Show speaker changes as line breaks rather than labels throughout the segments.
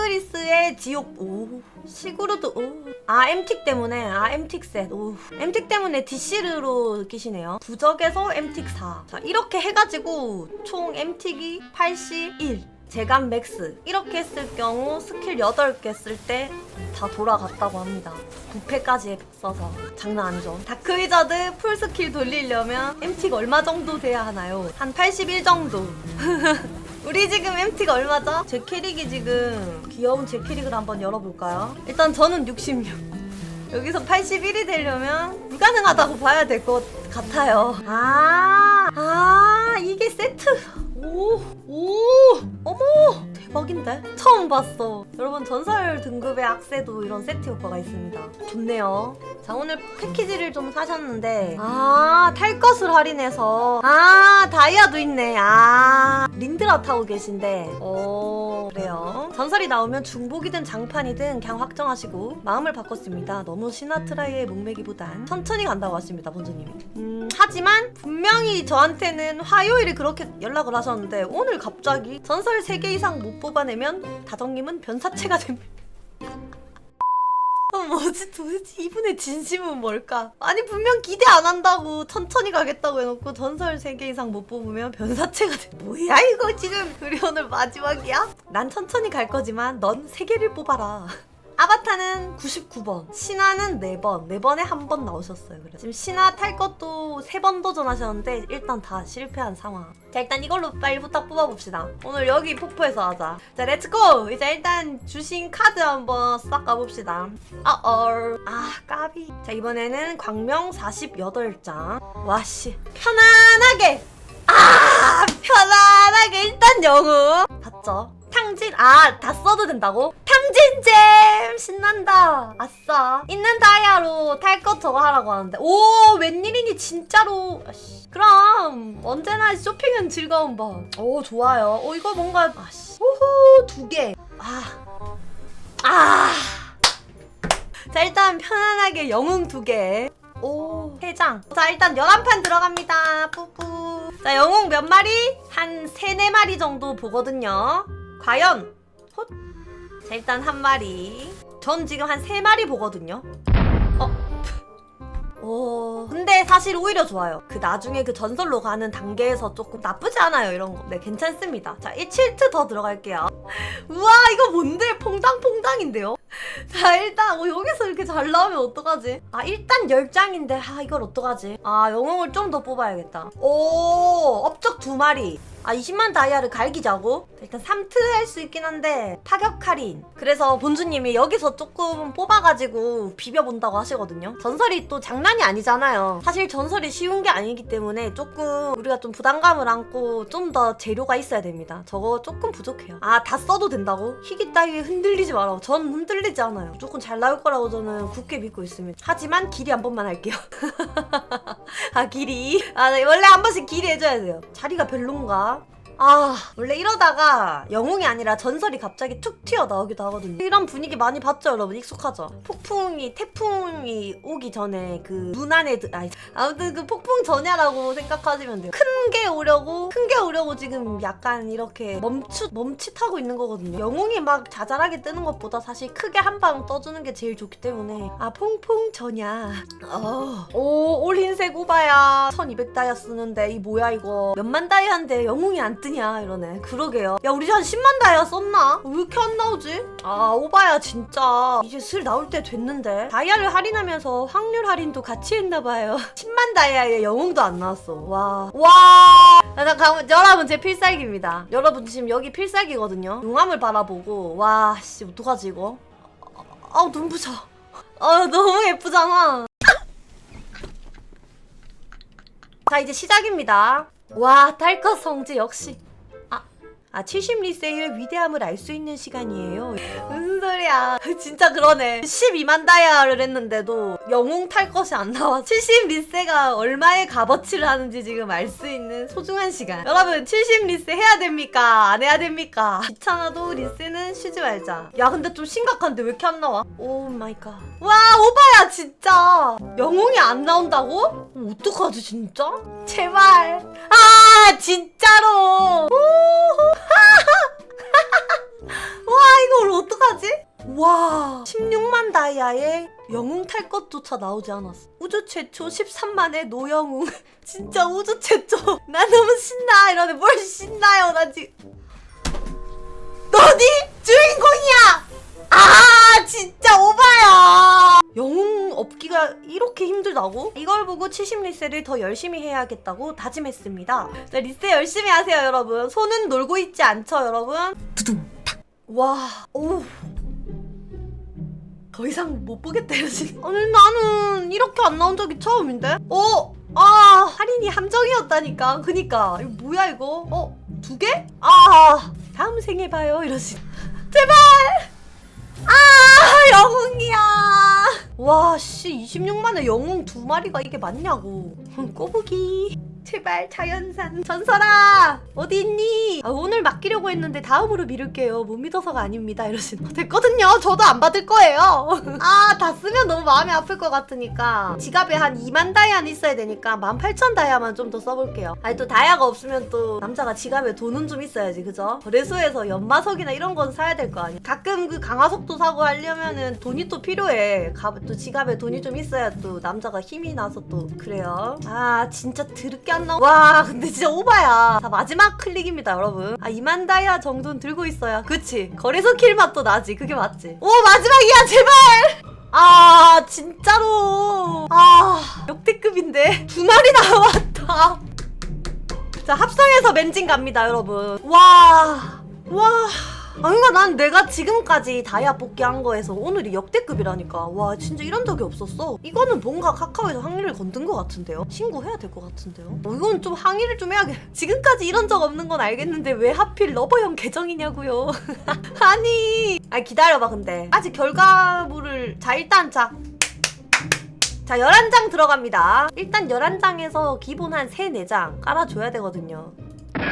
싱그리스의 지옥 오 시그루드 오아 엠틱 때문에 아 엠틱 셋오. 엠틱 때문에 DC로 끼시네요. 부적에서 엠틱 4자 이렇게 해가지고 총 엠틱이 81 재간 맥스. 이렇게 했을 경우 스킬 8개 쓸 때 다 돌아갔다고 합니다. 부패까지 써서. 장난 아니죠. 다크 위저드 풀 스킬 돌리려면 엠틱 얼마 정도 돼야 하나요? 한 81 정도 우리 지금 MT가 얼마죠? 제 캐릭이 지금 귀여운 제 캐릭을 한번 열어볼까요? 일단 저는 66 여기서 81이 되려면 불가능하다고 봐야 될 것 같아요 아, 아 이게 세트 오, 오, 어머 대박인데? 처음 봤어. 여러분 전설 등급의 악세도 이런 세트 효과가 있습니다. 좋네요. 자 오늘 패키지를 좀 사셨는데 아탈 것을 할인해서 아 다이아도 있네. 아 린드라 타고 계신데. 어 그래요. 전설이 나오면 중복이든 장판이든 그냥 확정하시고 마음을 바꿨습니다. 너무 시나트라의 목매기보단 천천히 간다고 하십니다 본주님이. 음 하지만 분명히 저한테는 화요일에 그렇게 연락을 하셨는데 오늘 갑자기 전설 3개 이상 못 뽑아내면 다정님은 변사체가 됩니다 어, 뭐지 도대체 이분의 진심은 뭘까? 아니 분명 기대 안 한다고 천천히 가겠다고 해놓고 전설 3개 이상 못 뽑으면 변사체가 돼 뭐야 이거 지금 우리 오늘 마지막이야? 난 천천히 갈 거지만 넌 3개를 뽑아라 아바타는 99번, 신화는 4번, 4번에 한 번 나오셨어요. 그래서 지금 신화 탈 것도 3번 도전하셨는데 일단 다 실패한 상황. 자 일단 이걸로 빨리 부탁 뽑아봅시다. 오늘 여기 폭포에서 하자. 자 렛츠고! 이제 일단 주신 카드 한번 싹 가봅시다. 아 얼 아 까비. 자 이번에는 광명 48장. 와씨 편안하게 아 편안하게 일단 영웅 봤죠? 탕진 아 다 써도 된다고? 탕진잼 신난다 아싸 있는 다이아로 탈 것 저거 하라고 하는데 오 웬일이니 진짜로 아씨. 그럼 언제나 쇼핑은 즐거운 법오 좋아요 오 이거 뭔가 아씨 오호 두개아아 자 일단 편안하게 영웅 두개 오, 해장. 자, 일단 11판 들어갑니다. 뿌뿌. 자, 영웅 몇 마리? 한 3, 4마리 정도 보거든요. 과연? 헛. 자, 일단 한 마리. 전 지금 한 3마리 보거든요. 어. 오, 근데 사실 오히려 좋아요. 그 나중에 그 전설로 가는 단계에서 조금 나쁘지 않아요, 이런 거. 네, 괜찮습니다. 자, 1, 7트 더 들어갈게요. 우와, 이거 뭔데? 퐁당퐁당인데요? 자 일단 어, 여기서 이렇게 잘 나오면 어떡하지? 아 일단 10장인데 아 이걸 어떡하지? 아 영웅을 좀 더 뽑아야겠다 오 업적 두 마리 아 20만 다이아를 갈기자고? 일단 3트 할 수 있긴 한데 타격 할인. 그래서 본주님이 여기서 조금 뽑아가지고 비벼본다고 하시거든요. 전설이 또 장난이 아니잖아요. 사실 전설이 쉬운 게 아니기 때문에 조금 우리가 좀 부담감을 안고 좀 더 재료가 있어야 됩니다. 저거 조금 부족해요. 아 다 써도 된다고? 희귀 따위에 흔들리지 마라 전 흔들리지 않아요. 무조건 잘 나올 거라고 저는 굳게 믿고 있습니다. 하지만 길이 한 번만 할게요. 아 길이. 아 네, 원래 한 번씩 길이 해줘야 돼요. 자리가 별론가 아 원래 이러다가 영웅이 아니라 전설이 갑자기 툭 튀어나오기도 하거든요. 이런 분위기 많이 봤죠 여러분? 익숙하죠? 폭풍이 태풍이 오기 전에 그 눈안에 드... 아니, 아무튼 그 폭풍 전야라고 생각하시면 돼요. 큰 게 오려고 큰 게 오려고 지금 약간 이렇게 멈추 멈칫하고 있는 거거든요. 영웅이 막 자잘하게 뜨는 것보다 사실 크게 한 방 떠주는 게 제일 좋기 때문에 아 퐁퐁 전야. 어. 오 올 흰색 오바야. 1200 다이아 쓰는데 이 뭐야 이거? 몇만 다이아인데 영웅이 안 뜨냐 이러네. 그러게요. 야 우리 한 10만 다이아 썼나? 왜 이렇게 안 나오지? 아 오바야 진짜. 이제 슬 나올 때 됐는데. 다이아를 할인하면서 확률 할인도 같이 했나봐요. 10만 다이아에 영웅도 안 나왔어. 와 와. 나 가, 여러분 제 필살기입니다. 여러분 지금 여기 필살기거든요. 용암을 바라보고. 와씨 어떡하지 이거? 아우 눈부셔. 아 너무 예쁘잖아 자 이제 시작입니다. 와 딸것 성지 역시. 아, 아 70리세의 위대함을 알 수 있는 시간이에요. 무슨 소리야. 진짜 그러네. 12만 다이아를 했는데도 영웅 탈 것이 안 나와. 70리세가 얼마의 값어치를 하는지 지금 알 수 있는 소중한 시간. 여러분 70리세 해야 됩니까? 안 해야 됩니까? 귀찮아도 리세는 쉬지 말자. 야 근데 좀 심각한데 왜 이렇게 안 나와? 오 마이 갓 와 오바야 진짜. 영웅이 안 나온다고? 어, 어떡하지 진짜? 제발. 아 진짜로. 와 이걸 어떡 사지? 와 16만 다이아에 영웅 탈 것조차 나오지 않았어. 우주 최초 13만의 노영웅. 진짜 우주 최초. 나 너무 신나. 이러네. 뭘 신나요 나 지금. 너니? 주인공이야! 아 진짜 오바야. 영웅 업기가 이렇게 힘들다고? 이걸 보고 70 리셋을 더 열심히 해야겠다고 다짐했습니다. 자 리셋 열심히 하세요 여러분. 손은 놀고 있지 않죠 여러분 와, 오. 더 이상 못 보겠다, 이러지. 아니, 나는 이렇게 안 나온 적이 처음인데? 어? 아, 할인이 함정이었다니까. 그니까. 이거 뭐야, 이거? 어? 두 개? 아, 다음 생에 봐요, 이러지. 제발! 아, 영웅이야! 와, 씨, 26만에 영웅 두 마리가 이게 맞냐고. 꼬부기. 제발 자연산 전설아 어디 있니? 아, 오늘 맡기려고 했는데 다음으로 미룰게요. 못 믿어서가 아닙니다. 이러신 됐거든요. 저도 안 받을 거예요. 아 다 쓰면 너무 마음이 아플 것 같으니까 지갑에 한 2만 다이아는 있어야 되니까 18,000 다이아만 좀 더 써볼게요. 아니 또 다이아가 없으면 또 남자가 지갑에 돈은 좀 있어야지 그죠? 거래소에서 연마석이나 이런 건 사야 될 거 아니야. 가끔 그 강화석도 사고 하려면은 돈이 또 필요해. 가, 또 지갑에 돈이 좀 있어야 또 남자가 힘이 나서 또 그래요. 아 진짜 드럽게 안 나와. 와 근데 진짜 오바야. 자 마지막 클릭입니다 여러분. 아 2만 다이아 정도는 들고 있어야. 그치? 거래소 킬 맛도 나지. 그게 맞지? 오 마지막이야 제발. 아 진짜로. 아 역대급인데 두 마리 나왔다. 자 합성해서 멘징 갑니다 여러분. 와. 와. 아, 그니까 난 내가 지금까지 다이아 뽑기 한 거에서 오늘이 역대급이라니까. 와, 진짜 이런 적이 없었어. 이거는 뭔가 카카오에서 항의를 건든 것 같은데요? 신고해야 될 것 같은데요? 어, 이건 좀 항의를 좀 해야겠. 지금까지 이런 적 없는 건 알겠는데 왜 하필 러버형 계정이냐고요. 아니. 아, 기다려봐, 근데. 아직 결과물을. 자, 일단, 자. 자, 11장 들어갑니다. 일단 11장에서 기본 한 3, 4장 깔아줘야 되거든요. 카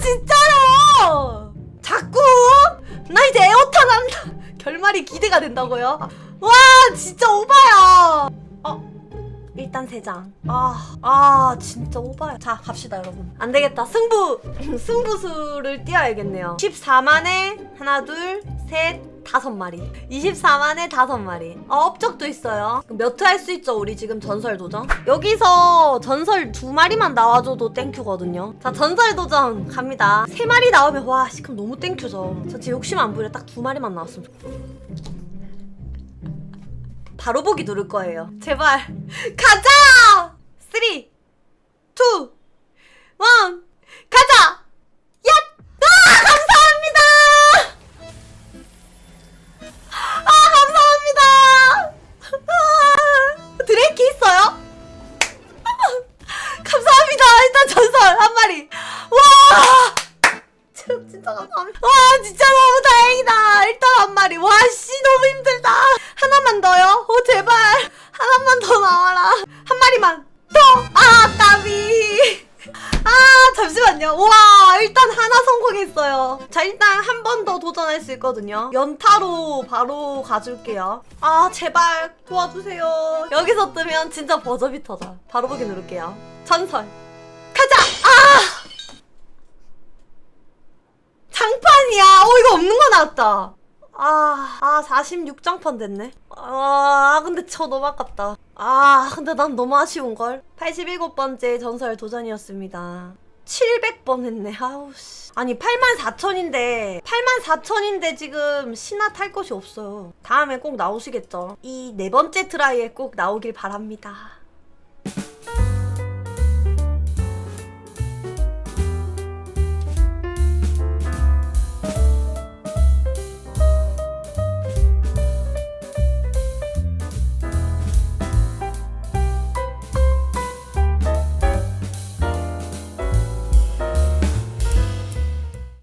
진짜로! 자꾸! 나 이제 에어탄 한다. 결말이 기대가 된다고요? 와 진짜 오바야! 어? 일단 세 장. 아, 아, 진짜 오바야. 자, 갑시다, 여러분. 안 되겠다. 승부, 승부수를 띄어야겠네요. 14만에 하나, 둘, 셋, 다섯 마리. 24만에 다섯 마리. 어, 업적도 있어요. 몇 회 할 수 있죠, 우리 지금 전설 도전? 여기서 전설 두 마리만 나와줘도 땡큐거든요. 자, 전설 도전 갑니다. 세 마리 나오면, 와, 씨, 그럼 너무 땡큐죠. 저 지금 욕심 안 부려. 딱 두 마리만 나왔으면 좋겠어. 바로 보기 누를 거예요. 제발. 가자! 3, 2, 1, 가자! 할 수 있거든요. 연타로 바로 가줄게요. 아, 제발 도와주세요. 여기서 뜨면 진짜 버저비 터져. 바로 보기 누를게요. 전설. 가자! 아! 장판이야. 어, 이거 없는 거 나왔다. 아, 아, 46장판 됐네. 아, 근데 저 너무 아깝다. 아, 근데 난 너무 아쉬운걸. 87번째 전설 도전이었습니다. 700번 했네. 아우, 씨. 아니, 84,000인데, 84,000인데 지금 신화 탈 것이 없어요. 다음에 꼭 나오시겠죠. 이 네 번째 트라이에 꼭 나오길 바랍니다.